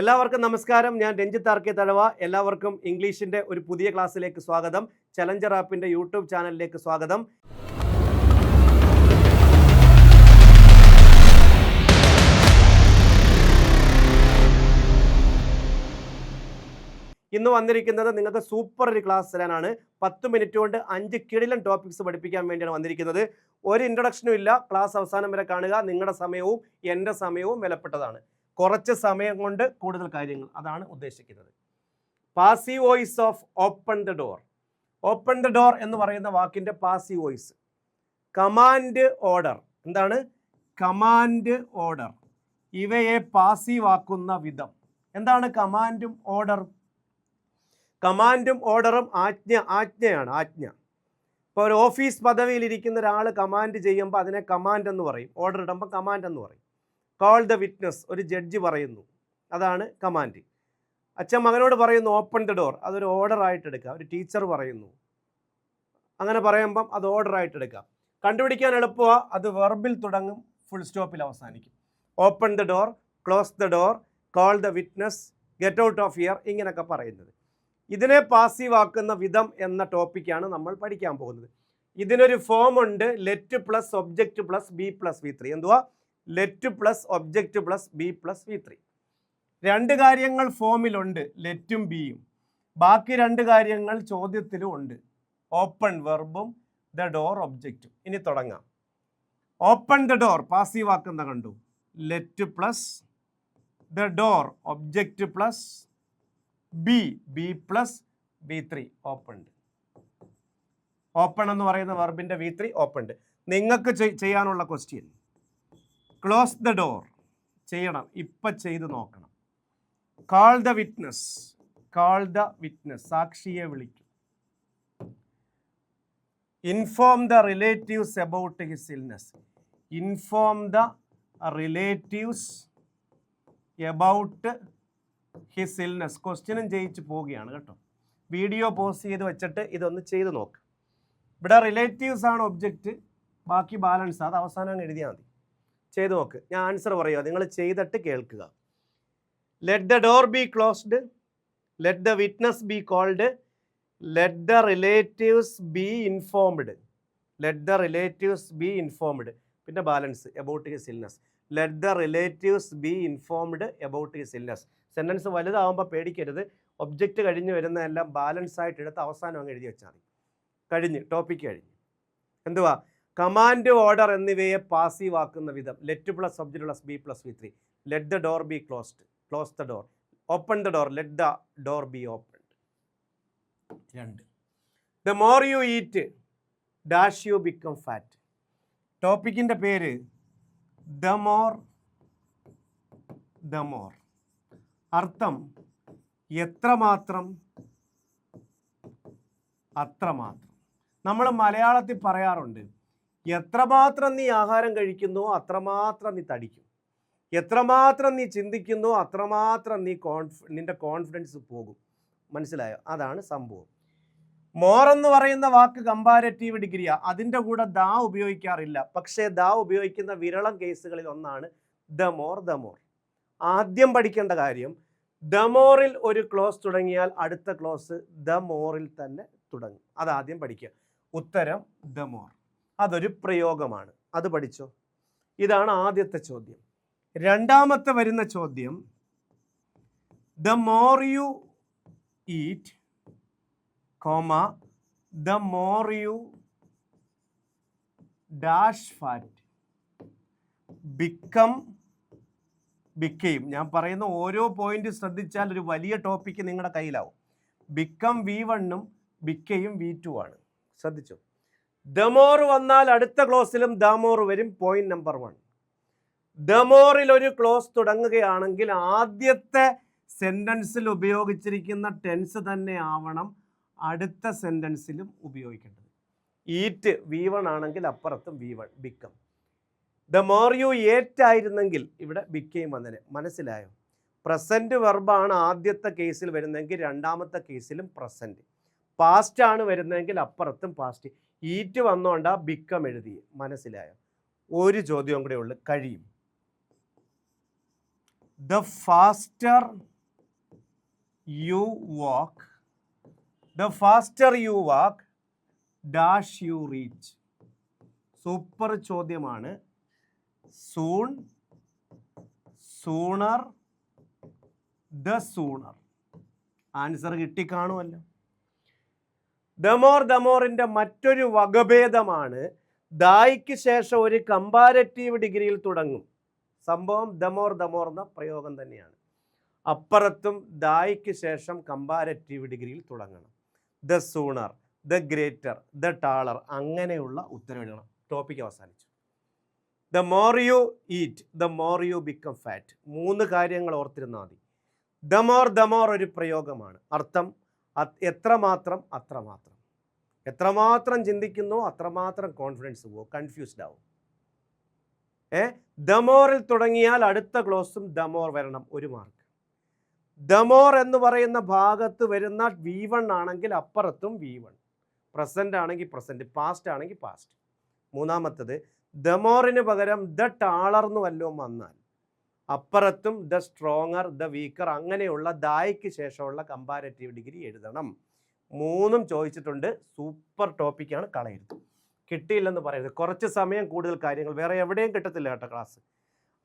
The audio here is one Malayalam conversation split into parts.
എല്ലാവർക്കും നമസ്കാരം. ഞാൻ രഞ്ജിത്ത് ആർ കെ തഴവ. എല്ലാവർക്കും ഇംഗ്ലീഷിന്റെ ഒരു പുതിയ ക്ലാസ്സിലേക്ക് സ്വാഗതം. ചലഞ്ചർ ആപ്പിന്റെ യൂട്യൂബ് ചാനലിലേക്ക് സ്വാഗതം. ഇന്ന് വന്നിരിക്കുന്നത് നിങ്ങൾക്ക് സൂപ്പർ ഒരു ക്ലാസ് തരാനാണ്. പത്ത് മിനിറ്റ് കൊണ്ട് അഞ്ച് കിടിലൻ ടോപ്പിക്സ് പഠിപ്പിക്കാൻ വേണ്ടിയാണ് വന്നിരിക്കുന്നത്. ഒരു ഇൻട്രൊഡക്ഷനും ഇല്ല. ക്ലാസ് അവസാനം വരെ കാണുക. നിങ്ങളുടെ സമയവും എന്റെ സമയവും വിലപ്പെട്ടതാണ്. കുറച്ച് സമയം കൊണ്ട് കൂടുതൽ കാര്യങ്ങൾ. അതാണ് ഉദ്ദേശിക്കുന്നത്. Passive voice of open the door open the door എന്ന് പറയുന്ന വാക്കിന്റെ പാസീവ് വോയിസ് കമാൻഡ് ഓർഡർ എന്താണ്? കമാൻഡ് ഓർഡർ ഇവയെ പാസീവ് ആക്കുന്ന വിധം. എന്താണ് കമാൻഡും ഓർഡറും കമാൻഡും ഓർഡറും ആജ്ഞ ആജ്ഞയാണ് ആജ്ഞ. ഇപ്പോൾ ഒരു ഓഫീസ് പദവിയിൽ ഇരിക്കുന്ന ഒരാൾ കമാൻഡ് ചെയ്യുമ്പോൾ അതിനെ കമാൻഡ് എന്ന് പറയും. ഓർഡർ ഇടുമ്പോൾ കമാൻഡ് എന്ന് പറയും. കോൾ ദ വിറ്റ്നസ് ഒരു ജഡ്ജി പറയുന്നു. അതാണ് കമാൻഡ് അച്ഛൻ മകനോട് പറയുന്നു ഓപ്പൺ ദ ഡോർ അതൊരു ഓർഡർ ആയിട്ട് എടുക്കുക ഒരു ടീച്ചർ പറയുന്നു. അങ്ങനെ പറയുമ്പം അത് ഓർഡർ ആയിട്ട് എടുക്കാം. കണ്ടുപിടിക്കാൻ എളുപ്പമാണ് അത് വെർബിൽ തുടങ്ങും. ഫുൾ സ്റ്റോപ്പിൽ അവസാനിക്കും. Open the door close the door call the witness get out of here ഇങ്ങനെയൊക്കെ പറയുന്നത്. ഇതിനെ പാസീവാക്കുന്ന വിധം എന്ന ടോപ്പിക്കാണ് നമ്മൾ പഠിക്കാൻ പോകുന്നത്. ഇതിനൊരു ഫോം ഉണ്ട്. Let plus object plus B plus V three എന്തുവാ? Let plus object plus B plus V three രണ്ട് കാര്യങ്ങൾ ഫോമിലുണ്ട് ലെറ്റും ബിയും ബാക്കി രണ്ട് കാര്യങ്ങൾ ചോദ്യത്തിലും ഉണ്ട്. ഓപ്പൺ വെർബും ദ ഡോർ ഒബ്ജക്റ്റും ഇനി തുടങ്ങാം. ഓപ്പൺ ദ ഡോർ പാസീവ് ആക്കുന്ന കണ്ടു? Let plus the door object plus B B plus B three opened open എന്ന് പറയുന്ന വെർബിന്റെ വി ത്രീ ഓപ്പൺഡ് നിങ്ങൾക്ക് ചെയ്യാനുള്ള ക്വസ്റ്റ്യൻ ക്ലോസ് ദ ഡോർ ചെയ്യണം. ഇപ്പം ചെയ്ത് നോക്കണം. Call the witness call the witness സാക്ഷിയെ വിളിക്കും. Inform the relatives about his illness inform the relatives about his illness ക്വസ്റ്റ്യനും ജയിച്ച് പോവുകയാണ് കേട്ടോ. വീഡിയോ പോസ് ചെയ്ത് വെച്ചിട്ട് ഇതൊന്ന് ചെയ്ത് നോക്ക്. ഇവിടെ റിലേറ്റീവ്സ് ആണ് ഒബ്ജക്റ്റ് ബാക്കി ബാലൻസ് അത് അവസാനം എഴുതിയാൽ മതി. ചെയ്ത് നോക്ക്. ഞാൻ ആൻസർ പറയുക നിങ്ങൾ ചെയ്തിട്ട് കേൾക്കുക. Let the door be closed let the witness be called let the relatives be informed let the relatives be informed പിന്നെ balance about his illness let the relatives be informed about his illness sentence വലുതാവുമ്പോൾ പേടിക്കരുത്. ഒബ്ജക്റ്റ് കഴിഞ്ഞ് വരുന്നതെല്ലാം ബാലൻസ് ആയിട്ട് എടുത്ത് അവസാനം അങ്ങ് എഴുതി വെച്ചാൽ മതി. കഴിഞ്ഞ് ടോപ്പിക്ക് കഴിഞ്ഞ്. എന്തുവാ? കമാൻഡ് ഓർഡർ എന്നിവയെ പാസീവ് ആക്കുന്ന വിധം. Let plus subject plus B plus V three let the door be closed close the door open the door let the door be open രണ്ട്. The more you eat dash you become fat ടോപ്പിക്കിന്റെ പേര് ദ മോർ ദ മോർ അർത്ഥം എത്രമാത്രം അത്രമാത്രം നമ്മൾ മലയാളത്തിൽ പറയാറുണ്ട് എത്രമാത്രം നീ ആഹാരം കഴിക്കുന്നു അത്രമാത്രം നീ തടിക്കും. എത്രമാത്രം നീ ചിന്തിക്കുന്നു അത്രമാത്രം നീ കോൺഫ് നിന്റെ കോൺഫിഡൻസ് പോകും. മനസ്സിലായോ? അതാണ് സംഭവം. മോർ എന്ന് പറയുന്ന വാക്ക് കമ്പാരറ്റീവ് ഡിഗ്രിയാ അതിന്റെ കൂടെ ദാ ഉപയോഗിക്കാറില്ല. പക്ഷേ ദാ ഉപയോഗിക്കുന്ന വിരളം കേസുകളിൽ ഒന്നാണ് ദ മോർ ദ മോർ ആദ്യം പഠിക്കേണ്ട കാര്യം ദ മോറിൽ ഒരു ക്ലോസ് തുടങ്ങിയാൽ അടുത്ത ക്ലോസ് ദ മോറിൽ തന്നെ തുടങ്ങും. അതാദ്യം പഠിക്കുക. ഉത്തരം ദ മോർ അതൊരു പ്രയോഗമാണ്. അത് പഠിച്ചോ? ഇതാണ് ആദ്യത്തെ ചോദ്യം. രണ്ടാമത്തെ വരുന്ന ചോദ്യം the more you eat comma the more you dash fat become ബിക്കെയും ഞാൻ പറയുന്ന ഓരോ പോയിന്റ് ശ്രദ്ധിച്ചാൽ ഒരു വലിയ ടോപ്പിക്ക് നിങ്ങളുടെ കയ്യിലാവും. ബിക്കം വി വണ്ണും ബിക്കയും വി ടു ആണ്. ശ്രദ്ധിച്ചു? ദമോർ വന്നാൽ അടുത്ത ക്ലോസിലും ദമോർ വരും പോയിന്റ് നമ്പർ വൺ ദമോറിൽ ഒരു ക്ലോസ് തുടങ്ങുകയാണെങ്കിൽ ആദ്യത്തെ സെന്റൻസിൽ ഉപയോഗിച്ചിരിക്കുന്ന ടെൻസ് തന്നെ ആവണം അടുത്ത സെന്റൻസിലും ഉപയോഗിക്കേണ്ടത്. ഈറ്റ് വി വൺ ആണെങ്കിൽ അപ്പുറത്തും V one become the more you ate ആയിരുന്നെങ്കിൽ ഇവിടെ ബിക്കെയും വന്നതിന് മനസ്സിലായോ? പ്രസന്റ് വെർബാണ് ആദ്യത്തെ കേസിൽ വരുന്നതെങ്കിൽ രണ്ടാമത്തെ കേസിലും പ്രസന്റ് പാസ്റ്റ് ആണ് വരുന്നതെങ്കിൽ അപ്പുറത്തും പാസ്റ്റ് ഈറ്റ് വന്നോണ്ട ബിക്കം എഴുതി മനസ്സിലായോ? ഒരു ചോദ്യവും കൂടെ ഉള്ളു കഴിയും. The faster you walk the faster you walk dash you reach super ചോദ്യമാണ്. Soon sooner the sooner answer കിട്ടിക്കാണുമല്ലോ the more ദമോറിന്റെ മറ്റൊരു വകഭേദമാണ് ദായിക്ക് ശേഷം ഒരു കമ്പാരറ്റീവ് ഡിഗ്രിയിൽ തുടങ്ങും. സംഭവം ദമോർ ദമോർ എന്ന പ്രയോഗം തന്നെയാണ്. അപ്പുറത്തും ദായിക്ക് ശേഷം കമ്പാരറ്റീവ് ഡിഗ്രിയിൽ തുടങ്ങണം. The sooner the greater the taller അങ്ങനെയുള്ള ഉത്തരവിടണം ടോപ്പിക് അവസാനിച്ചു. The more you eat the more you become fat മൂന്ന് കാര്യങ്ങൾ ഓർത്തിരുന്നാൽ മതി. ദമോർ ദമോർ ഒരു പ്രയോഗമാണ്. അർത്ഥം എത്രമാത്രം അത്രമാത്രം. എത്രമാത്രം ചിന്തിക്കുന്നോ അത്രമാത്രം കോൺഫിഡൻസ് പോകും കൺഫ്യൂസ്ഡ് ആവും. ഏ? ദമോറിൽ തുടങ്ങിയാൽ അടുത്ത ക്ലോസും ദമോർ വരണം ഒരു മാർക്ക് ദമോർ എന്ന് പറയുന്ന ഭാഗത്ത് വരുന്ന വി വൺ ആണെങ്കിൽ അപ്പുറത്തും വി വൺ പ്രസന്റ് ആണെങ്കിൽ പ്രസന്റ് പാസ്റ്റ് ആണെങ്കിൽ പാസ്റ്റ് മൂന്നാമത്തത് ദമോറിന് പകരം ദ ടാളർന്നു വല്ലോം വന്നാൽ. അപ്പുറത്തും ദ സ്ട്രോങ്ങർ ദ വീക്കർ അങ്ങനെയുള്ള ദായ്ക്ക് ശേഷമുള്ള കമ്പാരറ്റീവ് ഡിഗ്രി എഴുതണം. മൂന്നും ചോദിച്ചിട്ടുണ്ട്. സൂപ്പർ ടോപ്പിക്കാണ് കളയരുത്. കിട്ടിയില്ലെന്ന് പറയരുത്. കുറച്ച് സമയം കൂടുതൽ കാര്യങ്ങൾ. വേറെ എവിടെയും കിട്ടത്തില്ല കേട്ടോ ക്ലാസ്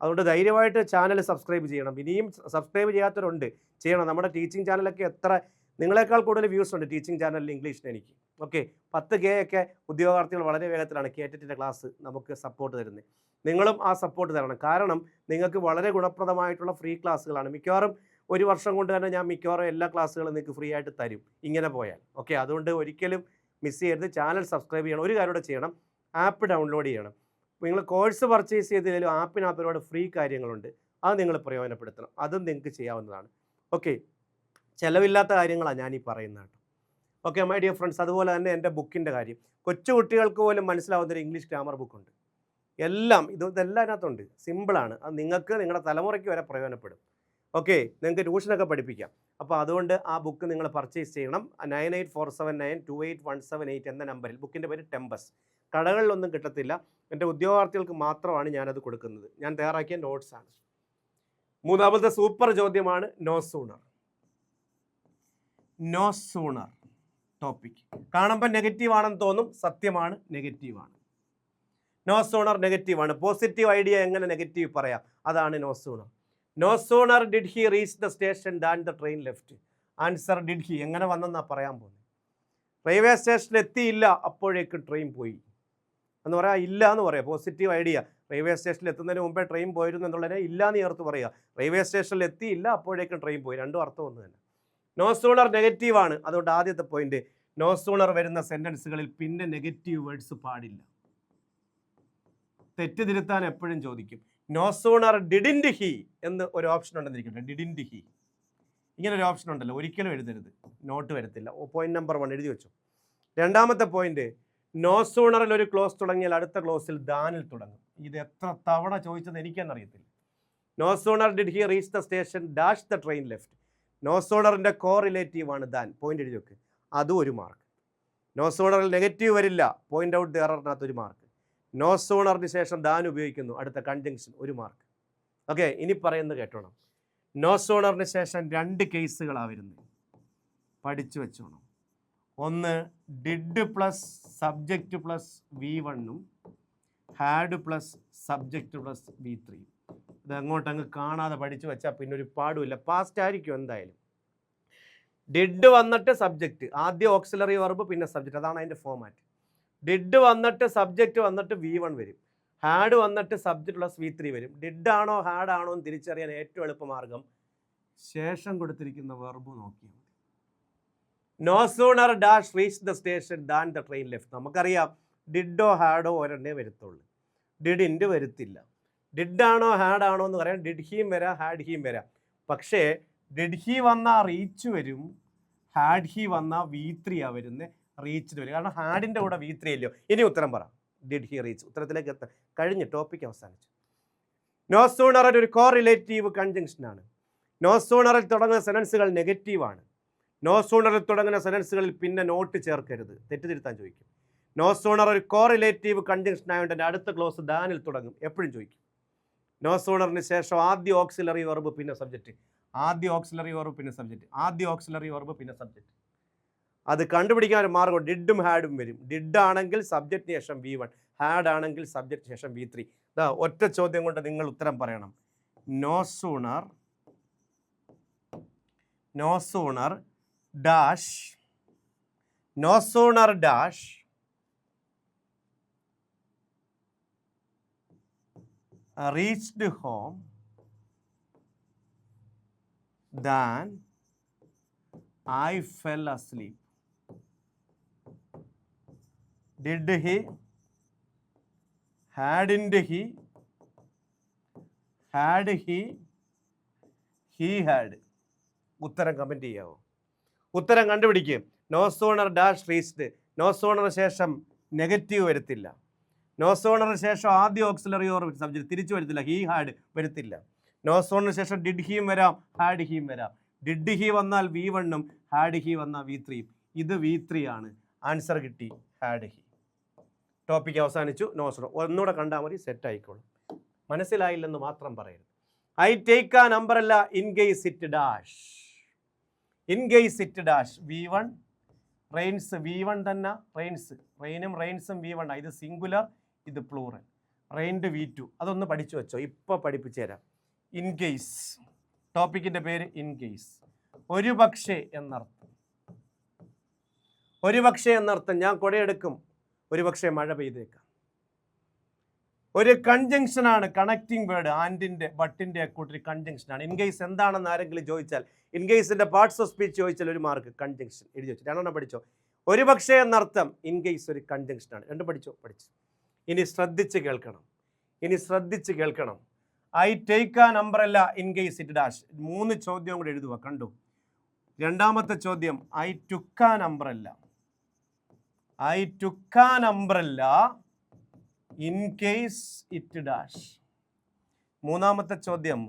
അതുകൊണ്ട് ധൈര്യമായിട്ട് ചാനൽ സബ്സ്ക്രൈബ് ചെയ്യണം. ഇനിയും സബ്സ്ക്രൈബ് ചെയ്യാത്തവരുണ്ട്. ചെയ്യണം. നമ്മുടെ ടീച്ചിങ് ചാനലൊക്കെ എത്ര നിങ്ങളെക്കാൾ കൂടുതൽ വ്യൂസ് ഉണ്ട് ടീച്ചിങ് ചാനലിൽ ഇംഗ്ലീഷിന് എനിക്ക്. ഓക്കെ പത്ത് കെ ഒക്കെ ഉദ്യോഗാർത്ഥികൾ വളരെ വേഗത്തിലാണ് കേറ്റിന്റെ ക്ലാസ് നമുക്ക് സപ്പോർട്ട് തരുന്നത് നിങ്ങളും ആ സപ്പോർട്ട് തരണം. കാരണം നിങ്ങൾക്ക് വളരെ ഗുണപ്രദമായിട്ടുള്ള ഫ്രീ ക്ലാസ്സുകളാണ് മിക്കവാറും ഒരു വർഷം കൊണ്ട് തന്നെ ഞാൻ മിക്കവാറും എല്ലാ ക്ലാസ്സുകളും നിങ്ങൾക്ക് ഫ്രീ ആയിട്ട് തരും. ഇങ്ങനെ പോയാൽ. ഓക്കെ അതുകൊണ്ട് ഒരിക്കലും മിസ് ചെയ്യരുത്. ചാനൽ സബ്സ്ക്രൈബ് ചെയ്യണം. ഒരു കാര്യം ചെയ്യണം. ആപ്പ് ഡൗൺലോഡ് ചെയ്യണം. നിങ്ങൾ കോഴ്സ് പർച്ചേസ് ചെയ്തില്ലെങ്കിലും ആപ്പിനകത്ത് ഒരുപാട് ഫ്രീ കാര്യങ്ങളുണ്ട്. അത് നിങ്ങൾ പ്രയോജനപ്പെടുത്തണം. അതും നിങ്ങൾക്ക് ചെയ്യാവുന്നതാണ്. ഓക്കെ ചിലവില്ലാത്ത കാര്യങ്ങളാണ് ഞാനീ പറയുന്നത് കേട്ടോ. ഓക്കെ മൈ ഡിയർ ഫ്രണ്ട്സ് അതുപോലെ തന്നെ എന്റെ ബുക്കിന്റെ കാര്യം. കൊച്ചു കുട്ടികൾക്ക് പോലും മനസ്സിലാവുന്ന ഒരു ഇംഗ്ലീഷ് ഗ്രാമർ ബുക്കുണ്ട് എല്ലാം ഇത് ഇതെല്ലാം അതിനകത്തുണ്ട് സിമ്പിളാണ് അത് നിങ്ങൾക്ക് നിങ്ങളുടെ തലമുറയ്ക്ക് വരെ പ്രയോജനപ്പെടും. ഓക്കെ നിങ്ങൾക്ക് ട്യൂഷനൊക്കെ പഠിപ്പിക്കാം. അപ്പോൾ അതുകൊണ്ട് ആ ബുക്ക് നിങ്ങൾ പർച്ചേസ് ചെയ്യണം. Nine eight four seven nine two eight one seven eight എന്ന നമ്പറിൽ ബുക്കിന്റെ പേര് ടെമ്പസ് കടകളിലൊന്നും കിട്ടത്തില്ല. എന്റെ ഉദ്യോഗാർത്ഥികൾക്ക് മാത്രമാണ് ഞാനത് കൊടുക്കുന്നത്. ഞാൻ തയ്യാറാക്കിയ നോട്ട്സാണ് മൂന്നാമത്തെ സൂപ്പർ ചോദ്യമാണ് no sooner no sooner topic കാണുമ്പോൾ നെഗറ്റീവ് ആണെന്ന് തോന്നും സത്യമാണ് നെഗറ്റീവാണ് നോ സൂണർ നെഗറ്റീവാണ് പോസിറ്റീവ് ഐഡിയ എങ്ങനെ നെഗറ്റീവ് പറയാം? അതാണ് no sooner no sooner did he reach the station than the train left answer did he എങ്ങനെ വന്നെന്നാ പറയാൻ പോകുന്നത് റെയിൽവേ സ്റ്റേഷനിൽ എത്തിയില്ല അപ്പോഴേക്കും ട്രെയിൻ പോയി. എന്ന് പറയാ ഇല്ല എന്ന് പറയാം. പോസിറ്റീവ് ഐഡിയ റെയിൽവേ സ്റ്റേഷനിൽ എത്തുന്നതിന് മുമ്പേ ട്രെയിൻ പോയിരുന്നു എന്നുള്ളതിനെ ഇല്ല എന്ന് ചേർത്ത് പറയുക റെയിൽവേ സ്റ്റേഷനിൽ എത്തിയില്ല അപ്പോഴേക്കും ട്രെയിൻ പോയി. രണ്ടും അർത്ഥം ഒന്ന് തന്നെ നോ സൂണർ നെഗറ്റീവാണ് അതുകൊണ്ട് ആദ്യത്തെ പോയിന്റ് നോ സൂണർ വരുന്ന സെന്റൻസുകളിൽ പിന്നെ നെഗറ്റീവ് വേർഡ്സ് പാടില്ല. തെറ്റ് തിരുത്താൻ എപ്പോഴും ചോദിക്കും. നോ സൂണർ ഡിഡിന്റ് ഹി എന്ന് ഒരു ഓപ്ഷൻ ഉണ്ടെന്നിരിക്കട്ടെ. ഡിഡിന്റ് ഹി ഇങ്ങനെ ഒരു ഓപ്ഷൻ ഉണ്ടല്ലോ. ഒരിക്കലും എഴുതരുത്. നോട്ട് വരത്തില്ല. പോയിന്റ് നമ്പർ വൺ എഴുതി വെച്ചു. രണ്ടാമത്തെ പോയിന്റ് നോ സോണറിൽ ഒരു ക്ലോസ് തുടങ്ങിയാൽ അടുത്ത ക്ലോസിൽ ദാനിൽ തുടങ്ങും. ഇത് എത്ര തവണ ചോദിച്ചത് എനിക്കെന്നറിയത്തില്ല. No sooner did he reach the station dash the train left no സൂണറിന്റെ correlative ആണ് ദാൻ. പോയിന്റ് എഴുതി വെക്ക്. അതും ഒരു മാർക്ക് നോ സൂണറിൽ നെഗറ്റീവ് വരില്ല പോയിന്റ് ഔട്ട് ദയറിനകത്ത് ഒരു മാർക്ക് നോസോണറിന് ശേഷം ദാൻ ഉപയോഗിക്കുന്നു. അടുത്ത കൺജങ്ഷൻ ഒരു മാർക്ക് ഓക്കെ ഇനി പറയുന്നത് കേട്ടോണം. നോസോണറിന് ശേഷം രണ്ട് കേസുകളാണ് വരുന്നത് പഠിച്ചു വെച്ചോണം. ഒന്ന് did plus subject plus V വണ്ണും had plus subject plus V three ഇത് അങ്ങോട്ട് അങ്ങ് കാണാതെ പഠിച്ചു വെച്ചാൽ പിന്നെ ഒരു പാടുമില്ല. പാസ്റ്റ് ആയിരിക്കും എന്തായാലും. ഡിഡ് വന്നിട്ട് സബ്ജക്റ്റ് ആദ്യം ഓക്സിലറി വെർബ് പിന്നെ സബ്ജക്റ്റ് അതാണ് അതിന്റെ ഫോമാറ്റ് ഡിഡ് വന്നിട്ട് സബ്ജക്റ്റ് വന്നിട്ട് വി വൺ വരും. ഹാഡ് വന്നിട്ട് സബ്ജക്റ്റ് പ്ലസ് വി ത്രീ വരും. ഡിഡ് ആണോ ഹാഡ് ആണോ എന്ന് തിരിച്ചറിയാൻ ഏറ്റവും എളുപ്പമാർഗം ശേഷം കൊടുത്തിരിക്കുന്ന വെർബ് നോക്കിയാൽ മതി. No sooner dash reach the station than the train left നമുക്കറിയാം. ഡിഡോ ഹാഡോ ഒരെണ്ണേ വരുത്തുള്ളൂ. ഡിഡിന്റെ വരുത്തില്ല. ഡിഡ് ആണോ ഹാഡ് ആണോ എന്ന് പറയാം. ഡിഡ് ഹീം വരാം ഹാഡ് ഹീം വരാം. പക്ഷേ ഡിഡ് ഹി വന്ന റീച്ച് വരും ഹാഡ് ഹി വന്ന വി ത്രീ ആ വരുന്നത് റീച്ചിന് വരും. കാരണം ഹാഡിന്റെ കൂടെ വി ത്രീ അല്ലയോ ഇനി ഉത്തരം പറ. Did he reach. ഉത്തരത്തിലേക്ക് എത്താൻ കഴിഞ്ഞ് ടോപ്പിക് അവസാനിച്ചു. നോ സൂണറിൽ ഒരു കോ റിലേറ്റീവ് കൺജങ്ഷനാണ്. നോ സൂണറിൽ തുടങ്ങുന്ന സെനൻസുകൾ നെഗറ്റീവാണ്. നോ സൂണറിൽ തുടങ്ങുന്ന സെനൻസുകളിൽ പിന്നെ നോട്ട് ചേർക്കരുത്. തെറ്റിതിരുത്താൻ ചോദിക്കും. നോ സൂണർ ഒരു കോ റിലേറ്റീവ് കൺജങ്ഷൻ ആയതുകൊണ്ട് അടുത്ത ക്ലോസ് ദാനിൽ തുടങ്ങും. എപ്പോഴും ചോദിക്കും. നോ സൂണറിന് ശേഷം ആദ്യ ഓക്സിലറി വെർബ് പിന്നെ സബ്ജക്റ്റ് ആദ്യ ഓക്സിലറി വെർബ് പിന്നെ സബ്ജക്റ്റ് ആദ്യ ഓക്സിലറി വെർബ് പിന്നെ സബ്ജക്റ്റ് അത് കണ്ടുപിടിക്കാൻ ഒരു മാർഗം ഡിഡും ഹാഡും വരും. ഡിഡ് ആണെങ്കിൽ സബ്ജക്റ്റിന് ശേഷം വി വൺ ഹാഡ് ആണെങ്കിൽ സബ്ജക്റ്റിന് ശേഷം വി ത്രീ ഇതാ ഒറ്റ ചോദ്യം കൊണ്ട് നിങ്ങൾ ഉത്തരം പറയണം. No sooner no sooner dash no sooner dash reached home than I fell asleep. Did he? Hadn't he? Had he? He had. ഉത്തരം കമന്റ് ചെയ്യാവോ ഉത്തരം കണ്ടുപിടിക്കും no sooner dash reached no sooner ശേഷം നെഗറ്റീവ് വരത്തില്ല നോ സോണറിന് ശേഷം ആദ്യ ഓക്സിലറി ഓർ സബ്ജക്ട് തിരിച്ചു വരുത്തില്ല. ഹീ ഹാഡ് വരുത്തില്ല. നോസോണിന് ശേഷം ഡിഡ് ഹീം വരാം? ഹാഡ് ഹീം വരാം. ഡിഡ് ഹി വന്നാൽ വി വണ്ണും ഹാഡ് ഹി വന്നാൽ വി ത്രീയും ഇത് വി ത്രീ ആണ്. ആൻസർ കിട്ടി. ഹാഡ് ഹി ടോപ്പിക് അവസാനിച്ചു. നോ സോണർ ഒന്നുകൂടെ കണ്ടാൽ മതി. സെറ്റ് ആയിക്കോളും. മനസ്സിലായില്ലെന്ന് മാത്രം പറയരുത്. ഐ ടേക്ക് ആ നമ്പർ അല്ല. In case it dash in case it dash V one rains V one തന്നെ. റെയിൻസ് റെയിനും റെയിൻസും വി വൺ ഇത് സിംഗുലർ ഇത് പ്ലൂറൽ റെയിൻഡ് വി ടു അതൊന്ന് പഠിച്ചു വെച്ചോ. ഇപ്പോൾ പഠിപ്പിച്ചു തരാം. ഇൻ കേസ് ടോപ്പിക്കിന്റെ പേര് ഇൻ കേസ് ഒരു പക്ഷേ എന്നർത്ഥം. ഒരു പക്ഷേ എന്നർത്ഥം. ഞാൻ കുടയെടുക്കും. ഒരു പക്ഷേ മഴ പെയ്തേക്കാം. ഒരു കൺജങ്ഷനാണ് കണക്റ്റിംഗ് വേർഡ് ആൻഡിന്റെ ബട്ടിന്റെ കൂട്ടൊരു കൺജങ്ഷനാണ് ഇൻ കേസ് എന്താണെന്ന് ആരെങ്കിലും ചോദിച്ചാൽ ഇൻ കേസിന്റെ പാർട്സ് ഓഫ് സ്പീച്ച് ചോദിച്ചാൽ ഒരു മാർക്ക് കൺജങ്ഷൻ എഴുതി വെച്ചു. രണ്ടെണ്ണം പഠിച്ചോ. ഒരു പക്ഷേ എന്നർത്ഥം ഇൻ കേസ് ഒരു കൺജങ്ഷനാണ് രണ്ട് പഠിച്ചോ? പഠിച്ചു. ഇനി ശ്രദ്ധിച്ച് കേൾക്കണം. ഇനി ശ്രദ്ധിച്ച് കേൾക്കണം. ഐ ടേക്ക് ആ നമ്പറല്ല ഇൻ കേസ് ഇറ്റ് ഡാഷ് മൂന്ന് ചോദ്യം കൂടെ എഴുതുക കണ്ടു? രണ്ടാമത്തെ ചോദ്യം I took നമ്പറല്ല I took നമ്പറല്ല in case it dash മൂന്നാമത്തെ ചോദ്യം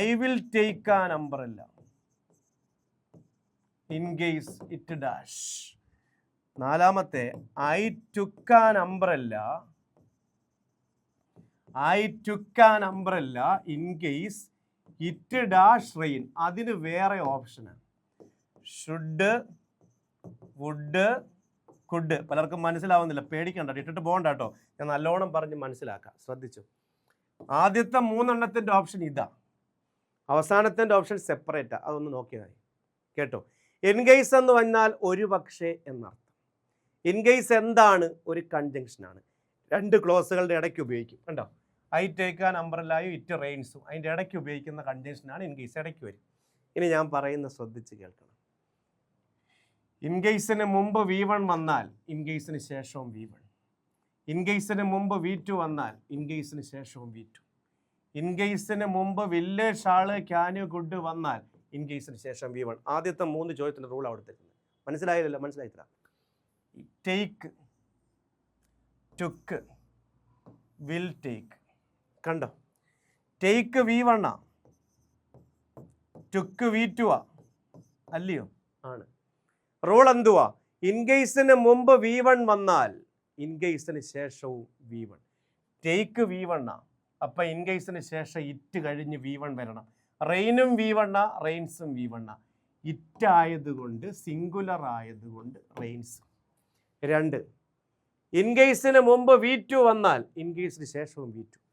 ഐ വിൽ ടേക്ക് ആ നമ്പറല്ല ഇൻ കേസ് ഇറ്റ് ഡാഷ് നാലാമത്തെ I took നമ്പറല്ല I took an നമ്പറല്ല in case it dash rain അതിന് വേറെ ഓപ്ഷനാണ് ഷുഡ് വുഡ് കുഡ് പലർക്കും മനസ്സിലാവുന്നില്ല. പേടിക്കണ്ട ഇട്ടിട്ട് പോകണ്ട കേട്ടോ. ഞാൻ നല്ലോണം പറഞ്ഞ് മനസ്സിലാക്കാം. ശ്രദ്ധിച്ചു. ആദ്യത്തെ മൂന്നെണ്ണത്തിന്റെ ഓപ്ഷൻ ഇതാ. അവസാനത്തിന്റെ ഓപ്ഷൻ സെപ്പറേറ്റാ അതൊന്ന് നോക്കിയാൽ കേട്ടോ? എൻഗേസ് എന്ന് വന്നാൽ ഒരു പക്ഷേ എന്നർത്ഥം ഇൻഗേസ് എന്താണ്? ഒരു കൺജങ്ഷനാണ് രണ്ട് ക്ലോസുകളുടെ ഇടയ്ക്ക് ഉപയോഗിക്കും. കണ്ടോ? ഐ ടേക്ക് ആൻ അംബ്രല്ലായും ഇറ്റ് റെയിൻസും. അതിന്റെ ഇടയ്ക്ക് ഉപയോഗിക്കുന്ന കണ്ടീഷനാണ് ഇൻ കേസ് ഇടയ്ക്ക് വരും. ഇനി ഞാൻ പറയുന്ന ശ്രദ്ധിച്ച് കേൾക്കണം. ഇൻ കേസിന് മുമ്പ് വി വൺ വന്നാൽ ഇൻ കേസിന് ശേഷവും വി വൺ. ഇൻഗേസിന് മുമ്പ് വി ടു വന്നാൽ ഇൻഗേസിന് ശേഷവും വി ടു. ഇൻഗേസിന് മുമ്പ് വില്ല് ഷാൾ ക്യാന് ഗുഡ് വന്നാൽ ഇൻ കേസിന് ശേഷം വി വൺ. ആദ്യത്തെ മൂന്ന് ചോദ്യത്തിന്റെ റൂൾ അവിടെ തരുന്നത്. മനസ്സിലായില്ലല്ലോ? മനസ്സിലായി തരാം ടേക്ക് ടുക്ക് വിൽ ടേക്ക്. കണ്ടോ? ടേക്ക് വി ആ? ടുക്ക് വി ടു ആ? അല്ലയോ? ആണ്. റൂൾ എന്തുവാ? ഇൻഗേസിന് മുമ്പ് വി വൺ വന്നാൽ ഇൻഗേസിന് ശേഷവും വി വൺ ടേക്ക് വി ആ? അപ്പം ഇൻഗേസിന് ശേഷം ഇറ്റ് കഴിഞ്ഞ് വി വൺ വരണം. റെയിനും വി ആ റെയിൻസും വി ആ. ഇറ്റ് ആയതുകൊണ്ട് സിംഗുലർ ആയതുകൊണ്ട് റെയിൻസ് രണ്ട്. ഇൻഗേസിന് മുമ്പ് വി ടു വന്നാൽ ഇൻഗേസിന് ശേഷവും V two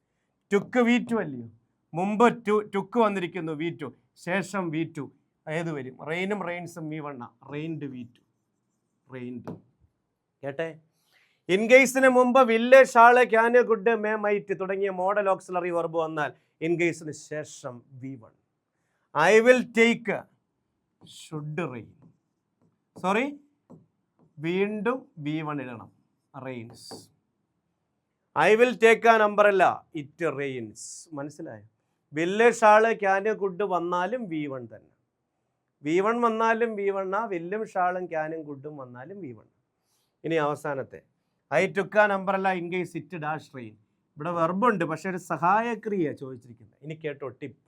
took V two അല്ലയോ? മുമ്പ് ടു ടുക്ക് വന്നിരിക്കുന്നു വി ടു ശേഷം വി ടു ഏത് വരും? റെയിനും റെയിൻസും വി വണ്ണ റെയിൻഡ് വി ടു റെയിൻഡ് കേട്ടെ? ഇൻഗേസിന് മുമ്പ് will shall can could may might തുടങ്ങിയ മോഡൽ ഓക്സിലറി വർബ് വന്നാൽ ഇൻഗേസിന് ശേഷം V one I will take should rain sorry വീണ്ടും വി വൺ ഇടണം. Rains I will take a number അല്ല. ഇറ്റ് റെയിൻസ് മനസ്സിലായോ? വില്ല് ഷാൾ ക്യാന് ഗുഡ് വന്നാലും വി വൺ തന്നെ. വി വൺ വന്നാലും വി വൺ ആ. വില്ലും ഷാളും ക്യാനും ഗുഡും വന്നാലും വി വൺ ഇനി അവസാനത്തെ. ഐ ടുക്ക് ആ നമ്പർ അല്ല. In case it dash rain ഇവിടെ വെർബുണ്ട് പക്ഷേ ഒരു സഹായക്രിയ ചോദിച്ചിരിക്കുന്നത്. ഇനി കേട്ടോ ടിപ്പ്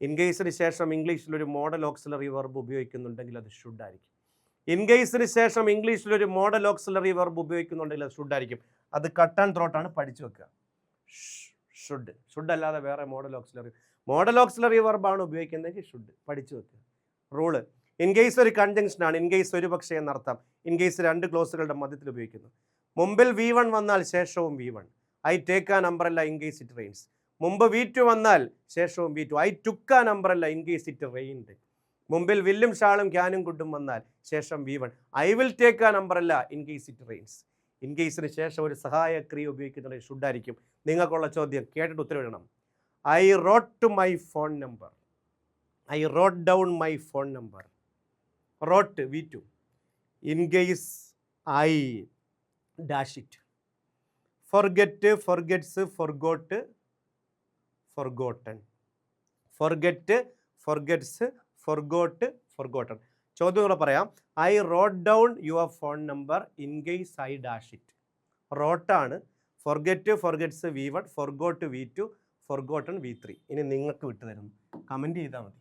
ഇൻ കേസിന് ശേഷം ഇംഗ്ലീഷിൽ ഒരു മോഡൽ ഓക്സിലറി വെർബ് ഉപയോഗിക്കുന്നുണ്ടെങ്കിൽ അത് ഷുഡ് ആയിരിക്കും. ഇൻ കേസിന് ശേഷം ഇംഗ്ലീഷിൽ ഒരു മോഡൽ ഓക്സിലറി വെർബ് ഉപയോഗിക്കുന്നുണ്ടെങ്കിൽ അത് ഷുഡ് ആയിരിക്കും. അത് കട്ട് ആൻഡ് ത്രോട്ടാണ് പഠിച്ചു വെക്കുക. ഷുഡ് ഷുഡ് അല്ലാതെ വേറെ മോഡൽ ഓക്സിലറി മോഡൽ ഓക്സിലറി വെർബാണ് ഉപയോഗിക്കുന്നതെങ്കിൽ ഷുഡ് പഠിച്ചു വെക്കുക. റൂൾ ഇൻ കേസ് ഒരു കൺജങ്ഷൻ ആണ് ഇൻ കേസ് ഒരു പക്ഷേ എന്നർത്ഥം ഇൻ കേസ് രണ്ട് ക്ലോസുകളുടെ മധ്യത്തിൽ ഉപയോഗിക്കുന്നു. മുമ്പിൽ വി വൺ വന്നാൽ ശേഷവും വി വൺ ഐ ടേക്ക് ആ നമ്പറല്ല ഇൻ കേസ് ഇറ്റ് റെയിൻസ് മുമ്പ് വി ടു വന്നാൽ ശേഷവും V two I took a നമ്പറല്ല in case it rained മുമ്പിൽ വില്ലും ഷാളും ക്യാനും കുട്ടും വന്നാൽ ശേഷം V one I will take a നമ്പറല്ല in case it rains in കേസിന് ശേഷം ഒരു സഹായക്രിയ ഉപയോഗിക്കുന്നത് ഷുഡായിരിക്കും നിങ്ങൾക്കുള്ള ചോദ്യം കേട്ടിട്ട് ഉത്തരവിടണം. I wrote to my phone number I wrote down my phone number wrote V two in case I dash it forget forgets forgot forgotten forget forgets forgot forgotten ചോദ്യം കൂടെ പറയാം. I wrote down your phone number in case I dash it റോട്ടാണ് forget forgets V one forgot V two forgotten V three ഇനി നിങ്ങൾക്ക് വിട്ടു തരുന്നു. കമന്റ് ചെയ്താൽ മതി.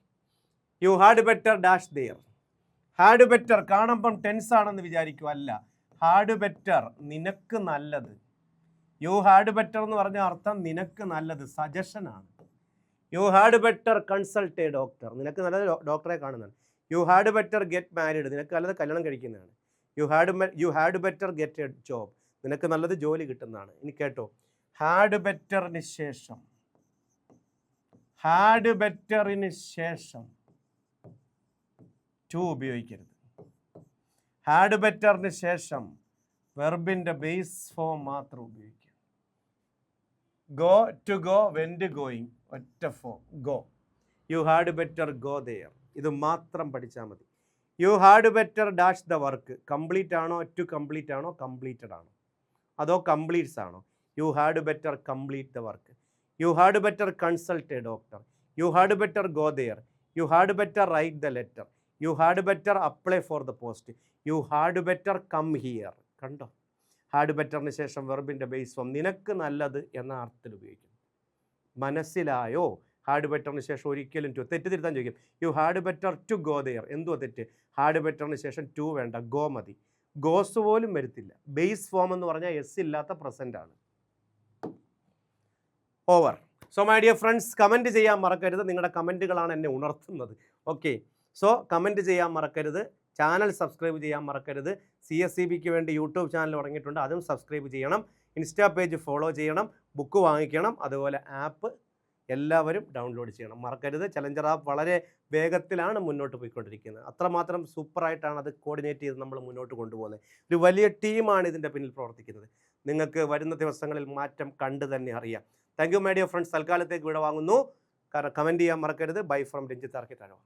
You had better dash there had better കാണുമ്പം ടെൻസ് ആണെന്ന് വിചാരിക്കുക അല്ല. ഹാഡ് ബെറ്റർ നിനക്ക് നല്ലത്. യു ഹാഡ് ബെറ്റർ എന്ന് പറഞ്ഞ അർത്ഥം നിനക്ക് നല്ലത് സജഷനാണ് you had better consult a doctor നിനക്ക് നല്ലത് ഡോക്ടറെ കാണുന്നതാണ്. You had better get married നിനക്ക് നല്ലത് കല്യാണം കഴിക്കുന്നതാണ്. You had you had better get a job നിനക്ക് നല്ലത് ജോലി കിട്ടുന്നതാണ്. ഇനി കേട്ടോ. ഹാഡ് ബെറ്ററിന് ശേഷം. ഹാഡ് ബെറ്ററിന് ശേഷം. ടു ഉപയോഗിക്കരുത്. ഹാഡ് ബെറ്ററിന് ശേഷം വെർബിന്റെ ബേസ് ഫോം മാത്രം ഉപയോഗിക്കുക. Go to go went going ഒറ്റ form go you had better go there ഇത് മാത്രം പഠിച്ചാൽ മതി. You had better dash the work complete ആണോ? ടു കംപ്ലീറ്റ് ആണോ? കംപ്ലീറ്റഡ് ആണോ? അതോ കംപ്ലീറ്റ്സ് ആണോ? You had better complete the work you had better consult a doctor you had better go there you had better write the letter you had better apply for the post you had better come here കണ്ടോ? ഹാഡ് ബെറ്ററിന് ശേഷം വെർബിന്റെ ബേസ് ഫോം നിനക്ക് നല്ലത് എന്ന അർത്ഥത്തിൽ ഉപയോഗിക്കുന്നു. മനസ്സിലായോ? ഹാഡ് ബെറ്ററിന് ശേഷം ഒരിക്കലും ടു തെറ്റ് തിരുത്താൻ ചോദിക്കും. You had better to go there എന്തുവാ തെറ്റ്? ഹാർഡ് ബെറ്ററിന് ശേഷം ടു വേണ്ട ഗോ മതി. ഗോസ് പോലും വരുത്തില്ല. ബേസ് ഫോം എന്ന് പറഞ്ഞാൽ എസ് ഇല്ലാത്ത പ്രസന്റ് ആണ്. Over so my dear friends comment ചെയ്യാൻ മറക്കരുത്. നിങ്ങളുടെ കമന്റുകളാണ് എന്നെ ഉണർത്തുന്നത്. ഓക്കെ സോ കമന്റ് ചെയ്യാൻ മറക്കരുത്. ചാനൽ സബ്സ്ക്രൈബ് ചെയ്യാൻ മറക്കരുത്. സി എസ് സി ബിക്ക് വേണ്ടി യൂട്യൂബ് ചാനൽ തുടങ്ങിയിട്ടുണ്ട്. അതും സബ്സ്ക്രൈബ് ചെയ്യണം. ഇൻസ്റ്റാ പേജ് ഫോളോ ചെയ്യണം. ബുക്ക് വാങ്ങിക്കണം. അതുപോലെ ആപ്പ് എല്ലാവരും ഡൗൺലോഡ് ചെയ്യണം. മറക്കരുത്. ചലഞ്ചർ ആപ്പ് വളരെ വേഗത്തിലാണ് മുന്നോട്ട് പോയിക്കൊണ്ടിരിക്കുന്നത്. അത്രമാത്രം സൂപ്പറായിട്ടാണ് അത് കോർഡിനേറ്റ് ചെയ്ത് നമ്മൾ മുന്നോട്ട് കൊണ്ടുപോകുന്നത്. ഒരു വലിയ ടീമാണ് ഇതിന്റെ പിന്നിൽ പ്രവർത്തിക്കുന്നത്. നിങ്ങൾക്ക് വരുന്ന ദിവസങ്ങളിൽ മാറ്റം കണ്ടു തന്നെ അറിയാം. Thank you my dear friends തൽക്കാലത്തേക്ക് ഇവിടെ വാങ്ങുന്നു കമന്റ് ചെയ്യാൻ മറക്കരുത്. Bye from Ranjith ആർക്കിട്ടാരോ